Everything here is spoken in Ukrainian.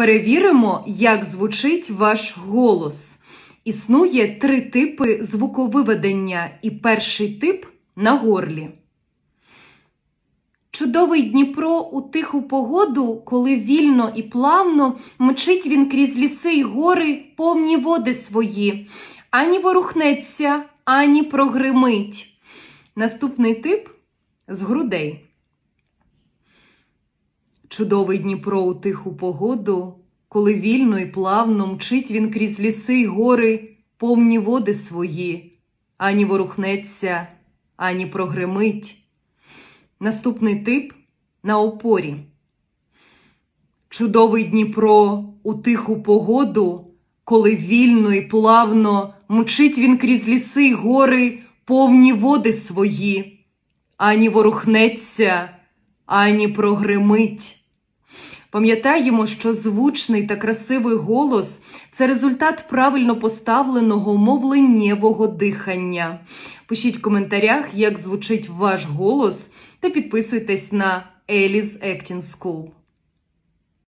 Перевіримо, як звучить ваш голос. Існує три типи звуковиведення, і перший тип на горлі. Чудовий Дніпро у тиху погоду, коли вільно і плавно мчить він крізь ліси й гори, повні води свої, ані ворухнеться, ані прогримить. Наступний тип з грудей. Чудовий Дніпро у тиху погоду, коли вільно і плавно мчить він крізь ліси й гори, повні води свої, ані ворухнеться, ані прогримить. Наступний тип на опорі. Чудовий Дніпро у тиху погоду, коли вільно і плавно мчить він крізь ліси й гори, повні води свої, ані ворухнеться, ані прогримить. Пам'ятаємо, що звучний та красивий голос це результат правильно поставленого мовленнєвого дихання. Пишіть в коментарях, як звучить ваш голос, та підписуйтесь на Еліс Acting School.